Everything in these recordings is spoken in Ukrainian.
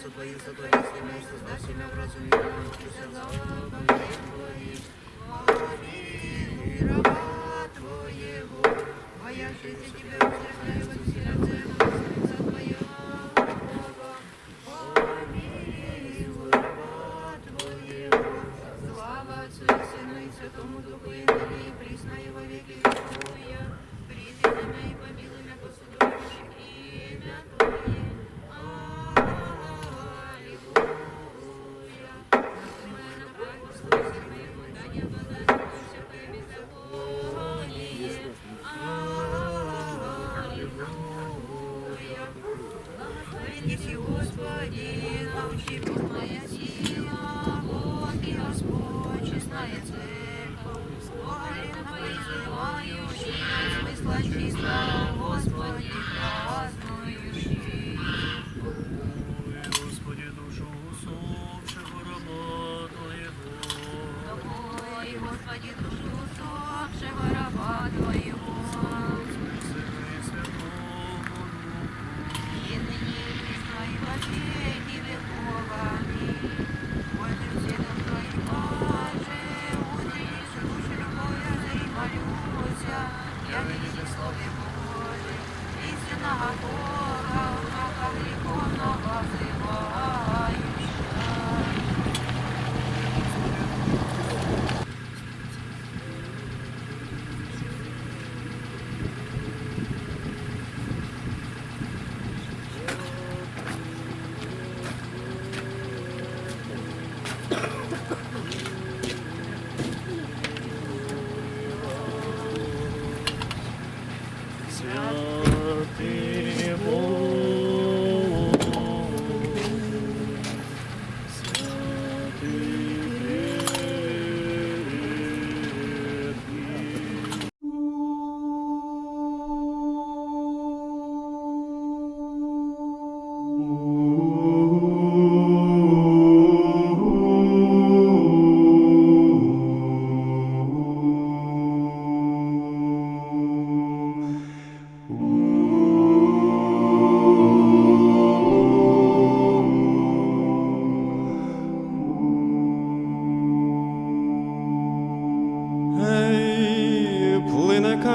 сотворил, сотворил себя и создал себя в разуме его, и создал Твоих. Помилуй раба Твоего, боявшийся Тебя, услышай возвелятся за Твоего Бога. Помилуй раба Твоего, слава Отцу и Сыну и Святому Духу, и ныне и присно и Святий Бог,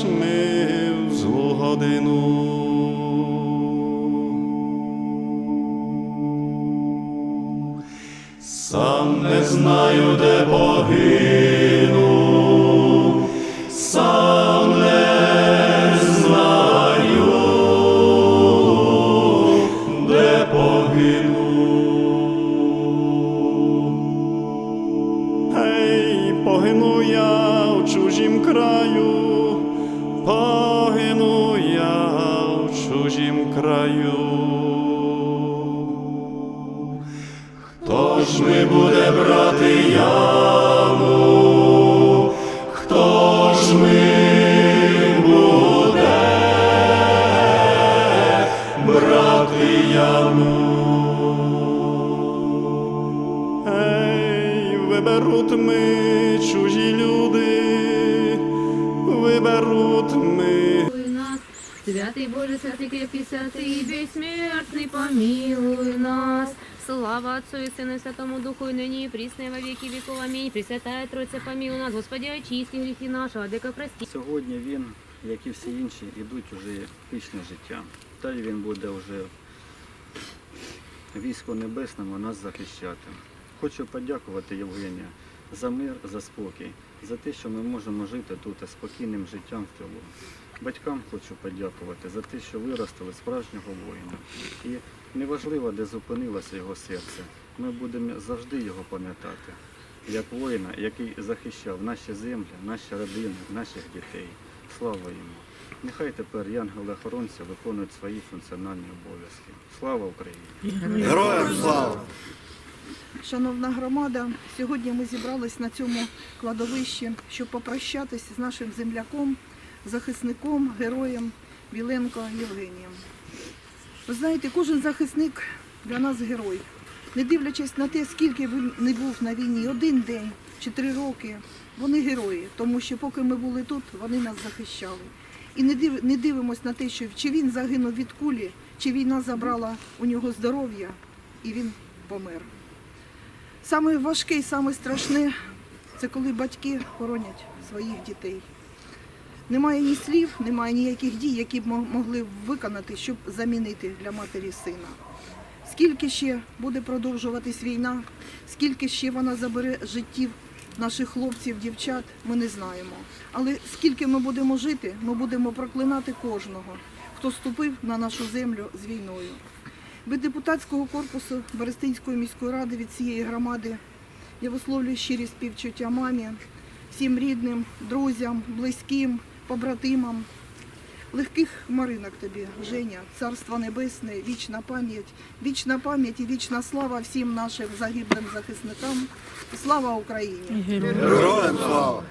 залаєш ми в злу годину. Сам не знаю, де погину, ж ми буде брати яму? Хто ж ми буде брати яму? Ей, виберуть ми чужі люди, виберуть ми. помилуй нас. Святый Боже, святый крепкий, святый бессмертный, помилуй нас. Слава Отцу и Сыну и Святому Духу, и ныне и присно, и во веки веков. Аминь. Пресвятая Тройця, помилуй нас. Господи, очисти грехи наши, владыка, прости. Сьогодні він, як і всі інші, йдуть уже вічне життя. Та й він буде вже військо небесному нас захищати. Хочу подякувати Євгенія за мир, за спокій, за те, що ми можемо жити тут спокійним життям в тилу. Батькам хочу подякувати за те, що виростили справжнього воїна. І неважливо, де зупинилося його серце, ми будемо завжди його пам'ятати, як воїна, який захищав наші землі, наші родини, наших дітей. Слава йому! Нехай тепер янголи-охоронці виконують свої функціональні обов'язки. Слава Україні! Героям слава! Шановна громада, сьогодні ми зібрались на цьому кладовищі, щоб попрощатися з нашим земляком, захисником, героєм Біленко Євгенієм. Ви знаєте, кожен захисник для нас герой. Не дивлячись на те, скільки він не був на війні, один день чи три роки, вони герої, тому що поки ми були тут, вони нас захищали. І не, див, не дивимось на те, що чи він загинув від кулі, чи війна забрала у нього здоров'я, і він помер. Саме важке і саме це коли батьки хоронять своїх дітей. Немає ні слів, немає ніяких дій, які б могли виконати, щоб замінити для матері сина. Скільки ще буде продовжуватись війна, скільки ще вона забере життів наших хлопців, дівчат, ми не знаємо. Але скільки ми будемо жити, ми будемо проклинати кожного, хто ступив на нашу землю з війною. Від депутатського корпусу Берестинської міської ради від цієї громади я висловлюю щирі співчуття мамі, всім рідним, друзям, близьким, побратимам. Легких маринок тобі, Женя, царство небесне, вічна пам'ять, вічна пам'ять і вічна слава всім нашим загиблим захисникам. Слава Україні! Героям слава!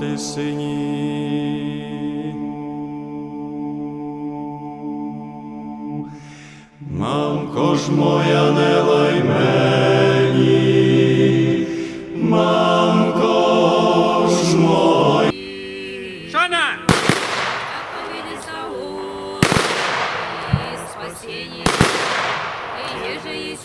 По тисині. Мамко ж моя, не лай мені, мамко ж моя. Заповеди Саул, и спасение, и еже есть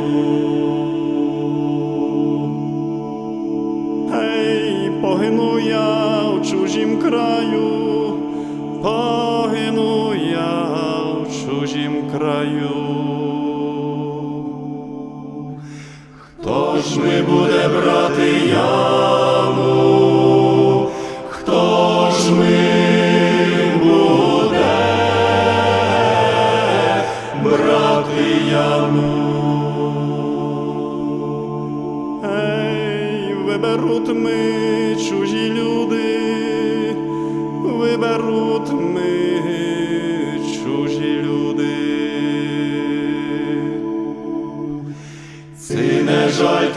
Краю. Хто ж ми буде брати яму? Хто ж ми буде брати яму? Ей, ми чужі люди, виберуть ми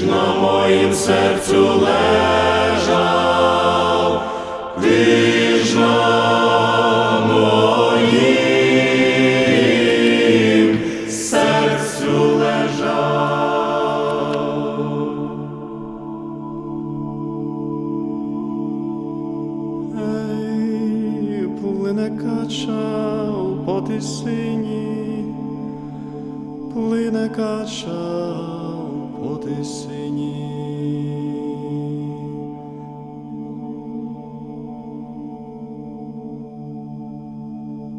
Ж на моїм серцю лежав, ти ж на моїм серцю лежав. Ей, плине кача по тисині, плине кача по тисині.